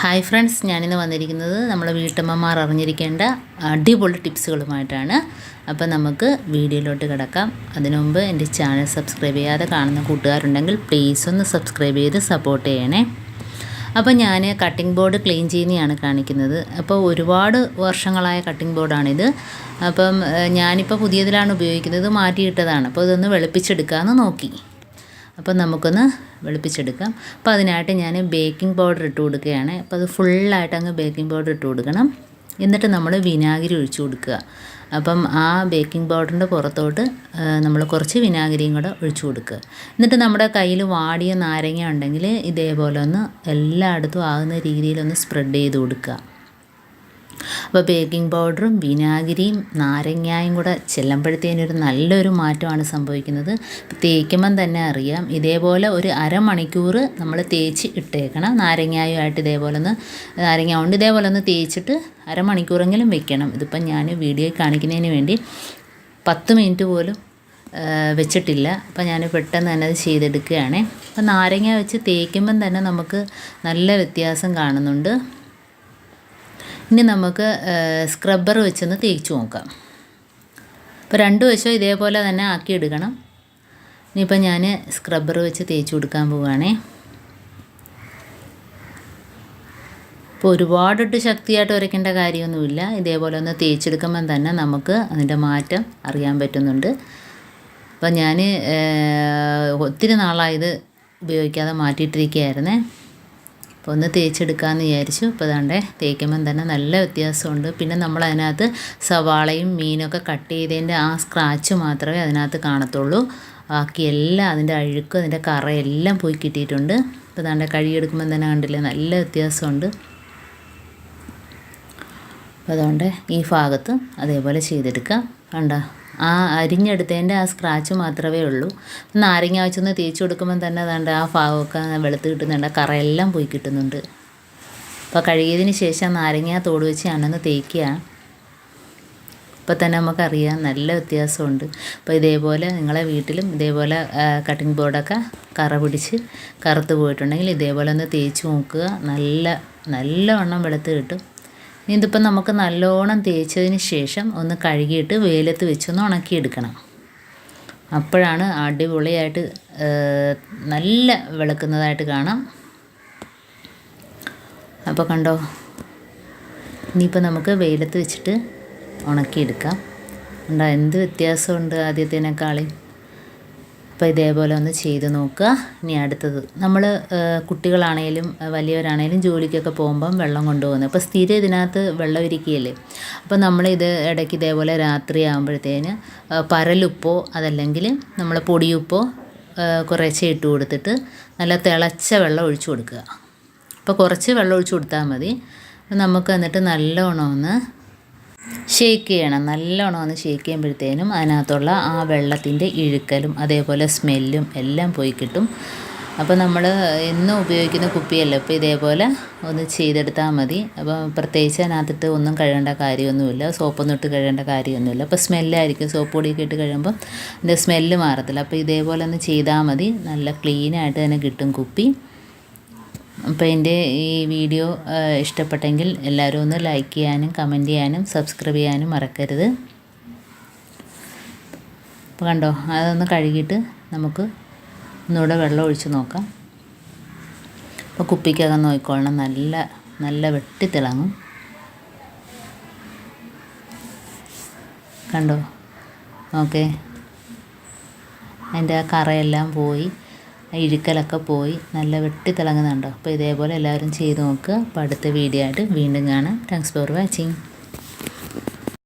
Hi friends ഞാനിന്ന് വന്നിരിക്കുന്നത് നമ്മളെ വീട്ടമ്മമാർ അറിഞ്ഞിരിക്കേണ്ട അടിപൊളി ടിപ്സുകളുമായിട്ടാണ്. അപ്പോൾ നമുക്ക് വീഡിയോയിലോട്ട് കിടക്കാം. അതിനുമുമ്പ് എന്റെ ചാനൽ സബ്സ്ക്രൈബ് ചെയ്യാതെ കാണുന്ന കൂട്ടുകാരുണ്ടെങ്കിൽ പ്ലീസ് ഒന്ന് സബ്സ്ക്രൈബ് ചെയ്ത് സപ്പോർട്ട് ചെയ്യണേ. അപ്പോൾ ഞാൻ കട്ടിംഗ് ബോർഡ് ക്ലീൻ ചെയ്യുന്നതാണ് കാണിക്കുന്നത്. അപ്പോൾ ഒരുപാട് വർഷങ്ങളായ കട്ടിംഗ് ബോർഡാണിത് അപ്പം ഞാനിപ്പോൾ പുതിയതിലാണ് ഉപയോഗിക്കുന്നത്. മാറ്റിയിട്ടതാണ്. അപ്പോൾ ഇതൊന്ന് വെളുപ്പിച്ചെടുക്കാമെന്ന് നോക്കി. അപ്പോൾ നമുക്കൊന്ന് വെളുപ്പിച്ചെടുക്കാം. അപ്പോൾ അതിനായിട്ട് ഞാൻ ബേക്കിംഗ് പൗഡർ ഇട്ട് കൊടുക്കുകയാണ്. അപ്പോൾ അത് ഫുള്ളായിട്ട് അങ്ങ് ബേക്കിംഗ് പൗഡർ ഇട്ട് കൊടുക്കണം. എന്നിട്ട് നമ്മൾ വിനാഗിരി ഒഴിച്ചു കൊടുക്കുക. അപ്പം ആ ബേക്കിംഗ് പൗഡറിന്റെ പുറത്തോട്ട് നമ്മൾ കുറച്ച് വിനാഗിരിയും കൂടെ ഒഴിച്ചു കൊടുക്കുക. എന്നിട്ട് നമ്മുടെ കയ്യിൽ വാടിയ നാരങ്ങ ഉണ്ടെങ്കിൽ ഇതേപോലെ ഒന്ന് എല്ലായിടത്തും ആകുന്ന രീതിയിലൊന്ന് സ്പ്രെഡ് ചെയ്ത് കൊടുക്കുക. അപ്പോൾ ബേക്കിംഗ് പൗഡറും വിനാഗിരിയും നാരങ്ങായും കൂടെ ചെല്ലുമ്പോഴത്തേനൊരു നല്ലൊരു മാറ്റമാണ് സംഭവിക്കുന്നത്. തേക്കുമ്പം തന്നെ അറിയാം ഇതേപോലെ ഒരു അരമണിക്കൂർ നമ്മൾ തേച്ച് ഇട്ടേക്കണം. നാരങ്ങായുമായിട്ട് ഇതേപോലെ ഒന്ന് നാരങ്ങ കൊണ്ട് ഇതേപോലെ ഒന്ന് തേച്ചിട്ട് അരമണിക്കൂറെങ്കിലും വെക്കണം. ഇതിപ്പം ഞാൻ വീഡിയോ കാണിക്കുന്നതിന് വേണ്ടി പത്ത് മിനിറ്റ് പോലും വെച്ചിട്ടില്ല. അപ്പം ഞാൻ പെട്ടെന്ന് തന്നെ അത് ചെയ്തെടുക്കുകയാണ്. അപ്പം നാരങ്ങ വെച്ച് തേക്കുമ്പം തന്നെ നമുക്ക് നല്ല വ്യത്യാസം കാണുന്നുണ്ട്. ഇനി നമുക്ക് സ്ക്രബ്ബർ വെച്ചൊന്ന് തേച്ച് നോക്കാം. അപ്പോൾ രണ്ട് വശവും ഇതേപോലെ തന്നെ ആക്കി എടുക്കണം ഇനിയിപ്പോൾ ഞാൻ സ്ക്രബ്ബർ വെച്ച് തേച്ച് കൊടുക്കാൻ പോവുകയാണേ ഇപ്പോൾ ഒരുപാടിട്ട് ശക്തിയായിട്ട് ഉരയ്ക്കേണ്ട കാര്യമൊന്നുമില്ല. ഇതേപോലെ ഒന്ന് തേച്ചെടുക്കുമ്പം തന്നെ നമുക്ക് അതിന്റെ മാറ്റം അറിയാൻ പറ്റുന്നുണ്ട്. അപ്പം ഞാൻ ഒത്തിരി നാളായത് ഉപയോഗിക്കാതെ മാറ്റിയിട്ടിരിക്കുകയായിരുന്നേ. അപ്പോൾ ഒന്ന് തേച്ചെടുക്കാമെന്ന് വിചാരിച്ചു. ഇപ്പോൾ അതാണ്ടേ തേക്കുമ്പം തന്നെ നല്ല വ്യത്യാസമുണ്ട്. പിന്നെ നമ്മൾ അതിനകത്ത് സവാളയും മീനൊക്കെ കട്ട് ചെയ്തതിന്റെ ആ സ്ക്രാച്ച് മാത്രമേ അതിനകത്ത് കാണത്തുള്ളൂ. ബാക്കി എല്ലാം അതിന്റെ അഴുക്ക് അതിന്റെ കറയെല്ലാം പോയി കിട്ടിയിട്ടുണ്ട്. ഇപ്പോൾ അതാണ്ട് കഴുകിയെടുക്കുമ്പം തന്നെ കണ്ടില്ലേ നല്ല വ്യത്യാസമുണ്ട്. അപ്പോൾ അതുകൊണ്ട് ഈ ഭാഗത്ത് അതേപോലെ ചെയ്തെടുക്കാം. കണ്ട? ആ അരിഞ്ഞെടുത്തതിന്റെ ആ സ്ക്രാച്ച് മാത്രമേ ഉള്ളൂ. നാരങ്ങ വെച്ചൊന്ന് തേച്ച് കൊടുക്കുമ്പോൾ തന്നെ അതാണ്ട് ആ ഭാഗമൊക്കെ വെളുത്ത് കിട്ടുന്നുണ്ട്. കറയെല്ലാം പോയി കിട്ടുന്നുണ്ട്. അപ്പോൾ കഴുകിയതിന് ശേഷം നാരങ്ങ തോട് വെച്ച് ഞാനൊന്ന് തേക്കുക ഇപ്പോൾ തന്നെ നമുക്കറിയാം നല്ല വ്യത്യാസമുണ്ട്. അപ്പോൾ ഇതേപോലെ നിങ്ങളെ വീട്ടിലും ഇതേപോലെ കട്ടിംഗ് ബോർഡൊക്കെ കറ പിടിച്ച് കറുത്ത് പോയിട്ടുണ്ടെങ്കിൽ ഇതേപോലെ ഒന്ന് തേച്ച് നോക്കുക. നല്ല നല്ലവണ്ണം വെളുത്ത് കിട്ടും. ഇതിപ്പം നമുക്ക് നല്ലോണം തേച്ചതിന് ശേഷം ഒന്ന് കഴുകിയിട്ട് വെയിലത്ത് വെച്ചൊന്ന് ഉണക്കിയെടുക്കണം. അപ്പോഴാണ് അടിപൊളിയായിട്ട് നല്ല വിളക്കുന്നതായിട്ട് കാണാം. അപ്പോൾ കണ്ടോ ഇനിയിപ്പോൾ നമുക്ക് വെയിലത്ത് വെച്ചിട്ട് ഉണക്കിയെടുക്കാം. ഉണ്ടോ എന്ത് വ്യത്യാസമുണ്ട് ആദ്യത്തേനേക്കാളും? അപ്പോൾ ഇതേപോലെ ഒന്ന് ചെയ്ത് നോക്കുക. ഇനി അടുത്തത്. നമ്മൾ കുട്ടികളാണേലും വലിയവരാണേലും ജോലിക്കൊക്കെ പോകുമ്പം വെള്ളം കൊണ്ടുപോകുന്നത്. അപ്പോൾ സ്ഥിരം ഇതിനകത്ത് വെള്ളം ഇരിക്കുകയല്ലേ? അപ്പോൾ നമ്മളിത് ഇടയ്ക്ക് ഇതേപോലെ രാത്രി ആകുമ്പോഴത്തേന് പരലുപ്പോ അതല്ലെങ്കിൽ നമ്മൾ പൊടിയുപ്പോ കുറേശ്ശെ ഇട്ട് കൊടുത്തിട്ട് നല്ല തിളച്ച വെള്ളം ഒഴിച്ചു കൊടുക്കുക. അപ്പോൾ കുറച്ച് വെള്ളം ഒഴിച്ചു കൊടുത്താൽ മതി. നമുക്ക് എന്നിട്ട് നല്ലോണം ഒന്ന് ഷേക്ക് ചെയ്യണം. നല്ലോണം ഒന്ന് ഷേക്ക് ചെയ്യുമ്പോഴത്തേനും അതിനകത്തുള്ള ആ വെള്ളത്തിന്റെ ഇഴുക്കലും അതേപോലെ സ്മെല്ലും എല്ലാം പോയി കിട്ടും. അപ്പോൾ നമ്മൾ എന്നും ഉപയോഗിക്കുന്ന കുപ്പിയല്ല? ഇപ്പോൾ ഇതേപോലെ ഒന്ന് ചെയ്തെടുത്താൽ മതി. അപ്പോൾ പ്രത്യേകിച്ച് അതിനകത്തിട്ട് ഒന്നും കഴുകേണ്ട കാര്യമൊന്നുമില്ല. സോപ്പൊന്നും ഇട്ട് കഴുകേണ്ട കാര്യമൊന്നുമില്ല. അപ്പോൾ സ്മെല്ലായിരിക്കും. സോപ്പ് പൊടിയൊക്കെ ഇട്ട് കഴിയുമ്പോൾ അതിന്റെ സ്മെല്ല് മാറത്തില്ല. അപ്പോൾ ഇതേപോലെ ഒന്ന് ചെയ്താൽ മതി. നല്ല ക്ലീനായിട്ട് തന്നെ കിട്ടും കുപ്പി. അപ്പോൾ എന്റെ ഈ വീഡിയോ ഇഷ്ടപ്പെട്ടെങ്കിൽ എല്ലാവരും ഒന്ന് ലൈക്ക് ചെയ്യാനും കമന്റ് ചെയ്യാനും സബ്സ്ക്രൈബ് ചെയ്യാനും മറക്കരുത്. അപ്പോൾ കണ്ടോ അതൊന്ന് കഴുകിയിട്ട് നമുക്ക് ഒന്നുകൂടെ വെള്ളം ഒഴിച്ച് നോക്കാം. അപ്പോൾ കുപ്പിക്കകം നോക്കിക്കൊള്ളണം നല്ല നല്ല വെട്ടിത്തിളങ്ങും കണ്ടോ ഓക്കെ അതിന്റെ ആ കറയെല്ലാം പോയി. ഇഴുക്കലൊക്കെ പോയി നല്ല വെട്ടി തിളങ്ങുന്നുണ്ടോ. അപ്പോൾ ഇതേപോലെ എല്ലാവരും ചെയ്ത് നോക്കുക അപ്പോൾ അടുത്ത വീഡിയോ ആയിട്ട് വീണ്ടും കാണാം. Thanks for watching